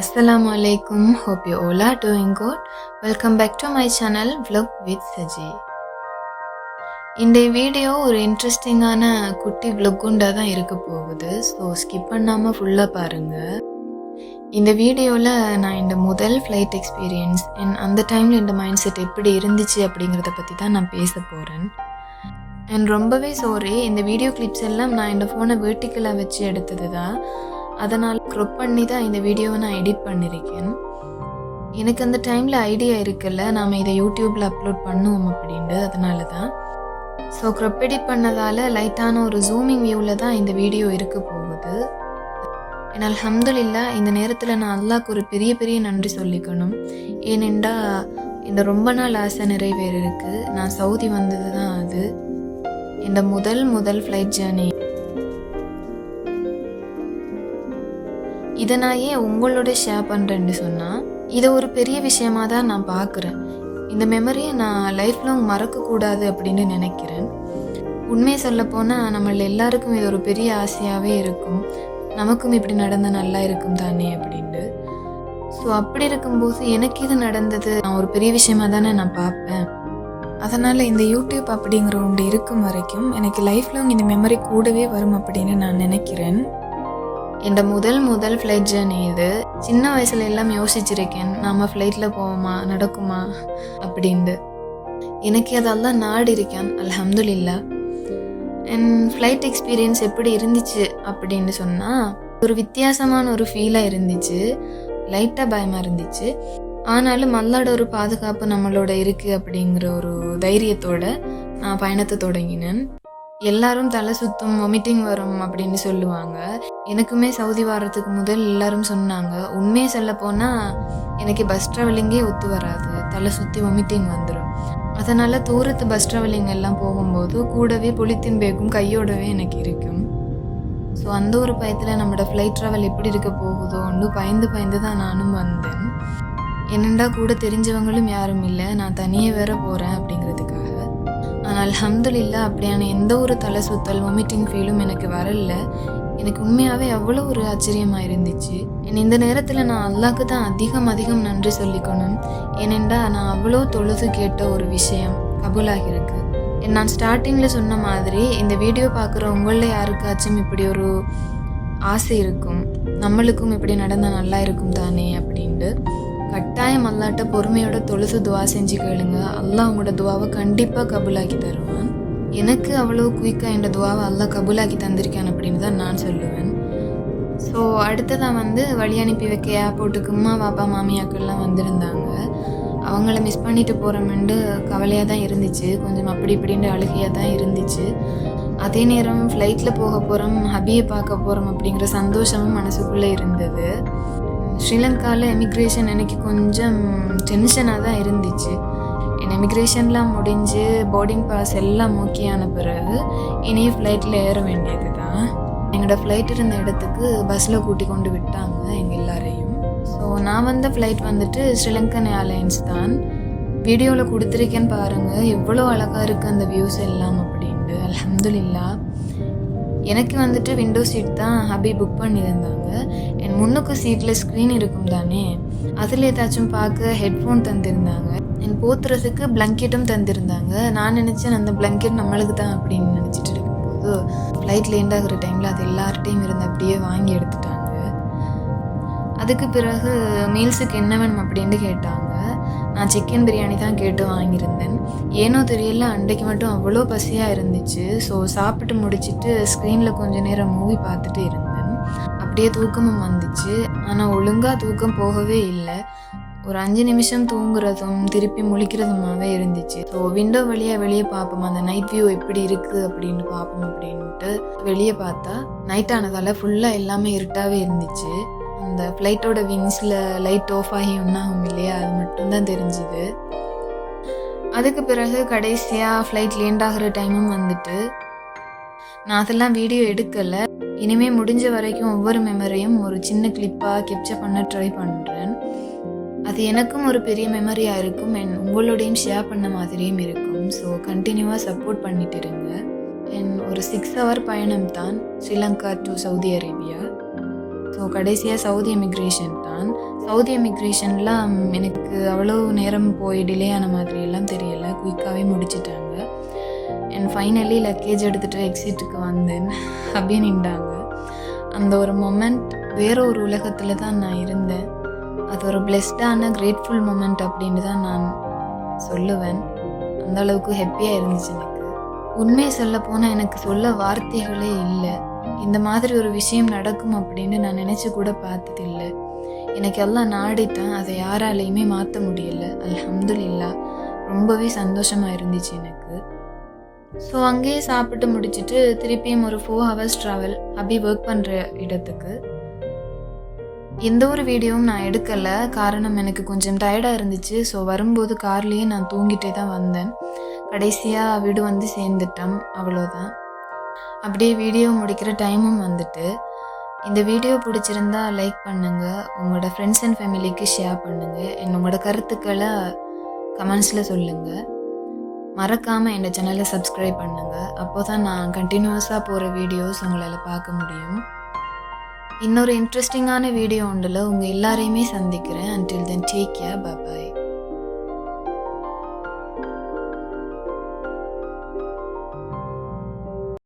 அஸ்லாம் அலைக்கும் hope you all doing good welcome back to my channel channel with Saji இந்த video ஒரு இன்ட்ரெஸ்டிங்கான குட்டி vlog-உண்டா தான் இருக்க போகுது. ஸோ ஸ்கிப் பண்ணாமல் ஃபுல்லாக பாருங்கள் இந்த வீடியோவில் நான் இந்த முதல் ஃப்ளைட் எக்ஸ்பீரியன்ஸ் அண்ட் அந்த டைமில் இந்த மைண்ட் செட் எப்படி இருந்துச்சு அப்படிங்கிறத பற்றி தான் நான் பேச போகிறேன் அண்ட் ரொம்பவே சோரி இந்த வீடியோ கிளிப்ஸ் எல்லாம் நான் இந்த ஃபோனை வேர்ட்டிக்கலாக வச்சு எடுத்தது தான். அதனால் க்ரொப் பண்ணி தான் இந்த வீடியோவை நான் எடிட் பண்ணியிருக்கேன் எனக்கு அந்த டைமில் ஐடியா இருக்குல்ல நாம் இதை யூடியூப்பில் அப்லோட் பண்ணுவோம் அப்படின்ட்டு அதனால தான் ஸோ க்ரொப் எடிட் பண்ணதால் லைட்டான ஒரு ஜூமிங் வியூவில் தான் இந்த வீடியோ இருக்க போகுது. என்னால் அல்ஹம்துலில்லா இந்த நேரத்தில் நான் அல்லாக்கு ஒரு பெரிய பெரிய நன்றி சொல்லிக்கணும். ஏனெண்டா இந்த ரொம்ப நாள் ஆசை நிறைவேறிருக்கு. நான் சவுதி வந்தது தான் அது. இந்த முதல் முதல் ஃப்ளைட் ஜேர்னி இதை நான் ஏன் உங்களோட ஷேர் பண்ணுறேன்னு சொன்னால் இதை ஒரு பெரிய விஷயமாக தான் நான் பார்க்குறேன். இந்த மெமரியை நான் லைஃப் லாங் மறக்கக்கூடாது அப்படின்னு நினைக்கிறேன். உண்மையை சொல்லப்போனால் நம்மள எல்லாருக்கும் இது ஒரு பெரிய ஆசையாகவே இருக்கும். நமக்கும் இப்படி நடந்தால் நல்லா இருக்கும் தானே அப்படின்ட்டு. ஸோ அப்படி இருக்கும்போது எனக்கு இது நடந்தது நான் ஒரு பெரிய விஷயமா தானே நான் பார்ப்பேன். அதனால் இந்த யூடியூப் அப்படிங்கிற ஒன்று இருக்கும் வரைக்கும் எனக்கு லைஃப் லாங் இந்த மெமரி கூடவே வரும் அப்படின்னு நான் நினைக்கிறேன். இந்த முதல் முதல் ஃப்ளைட் ஜேர்னி இது. சின்ன வயசுல எல்லாம் யோசிச்சிருக்கேன் நாம ஃப்ளைட்டில் போவோமா நடக்குமா அப்படின்ட்டு. எனக்கு அதெல்லாம் நாடு இருக்கேன் அலமதுல்லா என் ஃப்ளைட் எக்ஸ்பீரியன்ஸ் எப்படி இருந்துச்சு அப்படின்னு சொன்னால் ஒரு வித்தியாசமான ஒரு ஃபீலாக இருந்துச்சு. லைட்டாக பயமாக இருந்துச்சு. ஆனாலும் மல்லாட ஒரு பாதுகாப்பு நம்மளோட இருக்குது அப்படிங்கிற ஒரு தைரியத்தோட நான் பயணத்தை தொடங்கினேன். எல்லாரும் தலை சுத்தும் வொமிட்டிங் வரும் அப்படின்னு சொல்லுவாங்க. எனக்குமே சவுதி வாரத்துக்கு முதல் எல்லாரும் சொன்னாங்க. உண்மையை சொல்ல போனால் எனக்கு பஸ் ட்ராவலிங்கே ஒத்து வராது. தலை சுற்றி வொமிட்டிங் வந்துடும் அதனால தூரத்து பஸ் ட்ராவலிங் எல்லாம் போகும்போது கூடவே புளித்தின் பேக்கும் கையோடவே எனக்கு இருக்கும். ஸோ அந்த ஒரு பயத்தில் நம்மளோட ஃப்ளைட் ட்ராவல் எப்படி இருக்க போகுதோன்னு பயந்து பயந்து தான் நானும் வந்தேன். என்னண்டா கூட தெரிஞ்சவங்களும் யாரும் இல்லை. நான் தனியே வேற போகிறேன் அப்படிங்கிறதுக்கு ஆனால் அல்ஹம்துலில்லா அப்படியான எந்த ஒரு தலை சுத்தல் வாமிட்டிங் ஃபீலும் எனக்கு வரல. எனக்கு உண்மையாகவே அவ்வளோ ஒரு ஆச்சரியமாக இருந்துச்சு. என் இந்த நேரத்தில் நான் அல்லாக்கு தான் அதிகம் அதிகம் நன்றி சொல்லிக்கணும். ஏனெண்டா நான் அவ்வளோ தொழுது கேட்ட ஒரு விஷயம் கபூலாகிருக்கு நான் ஸ்டார்டிங்கில் சொன்ன மாதிரி இந்த வீடியோ பார்க்குற உங்களில் யாருக்காச்சும் இப்படி ஒரு ஆசை இருக்கும்? நம்மளுக்கும் இப்படி நடந்தால் நல்லா இருக்கும் தானே அப்படின்ட்டு. கட்டாயம் அல்லாட்ட பொறுமையோட தொழுது துவா செஞ்சு கேளுங்க. அல்லாஹ் உங்களோட துவாவை கண்டிப்பாக கபூலாக்கி தருவான். எனக்கு அவ்வளோ குயிக்காக இந்த துவாவை அல்லாஹ் கபூலாக்கி தந்திருக்கேன் அப்படின்னு தான் நான் சொல்லுவேன். ஸோ அடுத்ததான் வந்து வழி அனுப்பி வைக்க ஏர்போர்ட்டுக்கு அம்மா பாப்பா மாமியாக்கள்லாம் வந்திருந்தாங்க. அவங்கள மிஸ் பண்ணிட்டு போகிறோமெண்டு கவலையாக தான் இருந்துச்சு. கொஞ்சம் அப்படி இப்படின்னு அழுகையாக தான் இருந்துச்சு. அதே நேரம் ஃப்ளைட்டில் போக போகிறோம் ஹபியை பார்க்க போகிறோம் அப்படிங்கிற சந்தோஷமும் மனசுக்குள்ளே இருந்தது. ஸ்ரீலங்காவில் எமிக்ரேஷன் எனக்கு கொஞ்சம் டென்ஷனாக தான் இருந்துச்சு. என் எமிக்ரேஷன்லாம் முடிஞ்சு போர்டிங் பாஸ் எல்லாம் ஓகேயான பிறகு இனி ஃப்ளைட்டில் ஏற வேண்டியது தான். எங்களோட ஃப்ளைட் இருந்த இடத்துக்கு பஸ்ஸில் கூட்டி கொண்டு விட்டாங்க எங்கள் எல்லாரையும். ஸோ நான் வந்த ஃப்ளைட் வந்துட்டு ஸ்ரீலங்கன் ஏர்லைன்ஸ் தான். வீடியோவில் கொடுத்துருக்கேன்னு பாருங்கள் எவ்வளோ அழகாக இருக்குது அந்த வியூஸ் எல்லாம் அப்படின்ட்டு. அலமதுல்லா எனக்கு வந்துட்டு விண்டோ சீட் தான் ஹபி புக் பண்ணியிருந்தாங்க. முன்னுக்கு சீட்டில் ஸ்க்ரீன் இருக்கும் தானே? அதில் ஏதாச்சும் பார்க்க ஹெட்ஃபோன் தந்திருந்தாங்க. என் போத்துறதுக்கு பிளங்கெட்டும் தந்திருந்தாங்க. நான் நினச்சேன் அந்த பிளங்கெட் நம்மளுக்கு தான் அப்படின்னு நினச்சிட்டு இருக்கும்போது ஃப்ளைட் லேண்ட் ஆகிற டைமில் அது எல்லார்ட்டையும் இருந்து அப்படியே வாங்கி எடுத்துட்டாங்க. அதுக்கு பிறகு மீல்ஸுக்கு என்ன வேணும் அப்படின்னு கேட்டாங்க. நான் சிக்கன் பிரியாணி தான் கேட்டு வாங்கியிருந்தேன். ஏனோ தெரியல அன்றைக்கு மட்டும் அவ்வளோ பசியாக இருந்துச்சு. ஸோ சாப்பிட்டு முடிச்சிட்டு ஸ்க்ரீனில் கொஞ்ச நேரம் மூவி பார்த்துட்டு இருந்தேன். அப்படியே தூக்கமும் வந்துச்சு. ஆனால் ஒழுங்காக தூக்கம் போகவே இல்லை. ஒரு அஞ்சு நிமிஷம் தூங்குறதும் திருப்பி முழிக்கிறதுமாகவே இருந்துச்சு. ஸோ விண்டோ வழியாக வெளியே பார்ப்போம்? அந்த நைட் வியூ எப்படி இருக்குது அப்படின்னு பார்ப்போம் அப்படின்ட்டு வெளியே பார்த்தா நைட் ஆனதால் ஃபுல்லாக எல்லாமே இருட்டாகவே இருந்துச்சு. அந்த ஃப்ளைட்டோட விங்ஸில் லைட் ஆஃப் ஆகி ஒன்றாகும் இல்லையா? அது மட்டும்தான் தெரிஞ்சுது. அதுக்கு பிறகு கடைசியாக ஃப்ளைட் லேண்ட் ஆகிற டைமும் வந்துட்டு நான் அதெல்லாம் வீடியோ எடுக்கலை. இனிமேல் முடிஞ்ச வரைக்கும் ஒவ்வொரு மெமரியும் ஒரு சின்ன கிளிப்பாக கேப்சர் பண்ண ட்ரை பண்ணுறேன் அது எனக்கும் ஒரு பெரிய மெமரியாக இருக்கும். அண்ட் உங்களோடையும் ஷேர் பண்ண மாதிரியும் இருக்கும். ஸோ கண்டினியூவாக சப்போர்ட் பண்ணிட்டு இருங்க. அண்ட் ஒரு சிக்ஸ் ஹவர் பயணம் தான் Sri Lanka to Saudi Arabia. So கடைசியாக சவுதி எமிக்ரேஷன் தான். சவுதி எமிக்ரேஷன்லாம் எனக்கு அவ்வளோ நேரம் போய் டிலே ஆன மாதிரியெல்லாம் தெரியலை. குயிக்காகவே முடிச்சிட்டாங்க. அண்ட் ஃபைனலி லக்கேஜ் எடுத்துகிட்டு எக்ஸிட்டுக்கு வந்தேன். அப்படியே நின்றாங்க அந்த ஒரு மொமெண்ட் வேற ஒரு உலகத்தில் தான் நான் இருந்தேன். அது ஒரு பிளெஸ்டான கிரேட்ஃபுல் மொமெண்ட் அப்படின்னு தான் நான் சொல்லுவேன். அந்த அளவுக்கு ஹெப்பியாக இருந்துச்சு எனக்கு. உண்மையை சொல்ல போனால் எனக்கு சொல்ல வார்த்தைகளே இல்லை. இந்த மாதிரி ஒரு விஷயம் நடக்கும் அப்படின்னு நான் நினச்சி கூட பார்த்ததில்லை. எனக்கு எல்லாம் நாடித்தான் அதை யாராலையுமே மாற்ற முடியல. அல்ஹம்துல்லா ரொம்பவே சந்தோஷமாக இருந்துச்சு எனக்கு. ஸோ அங்கேயே சாப்பிட்டு முடிச்சிட்டு திருப்பியும் ஒரு ஃபோர் ஹவர்ஸ் ட்ராவல் அப்படி ஒர்க் பண்ணுற இடத்துக்கு. எந்த ஒரு வீடியோவும் நான் எடுக்கலை. காரணம் எனக்கு கொஞ்சம் டயர்டாக இருந்துச்சு. ஸோ வரும்போது கார்லேயே நான் தூங்கிட்டே தான் வந்தேன். கடைசியாக வீடு வந்து சேர்ந்துட்டோம் அவ்வளோதான் அப்படியே வீடியோ முடிக்கிற டைமும் வந்துட்டு. இந்த வீடியோ பிடிச்சிருந்தா லைக் பண்ணுங்கள் உங்களோட ஃப்ரெண்ட்ஸ் அண்ட் ஃபேமிலிக்கு ஷேர் பண்ணுங்கள் என்னோட உங்களோட கருத்துக்களை கமெண்ட்ஸில் சொல்லுங்கள் மறக்காமல் என் சேனலை சப்ஸ்கிரைப் பண்ணுங்கள் அப்போ தான் நான் கண்டினியூஸாக போகிற வீடியோஸ் உங்களால் பார்க்க முடியும். இன்னொரு இன்ட்ரெஸ்டிங்கான வீடியோ ஒன்றில் உங்கள் எல்லாரையுமே சந்திக்கிறேன். Until then take care bye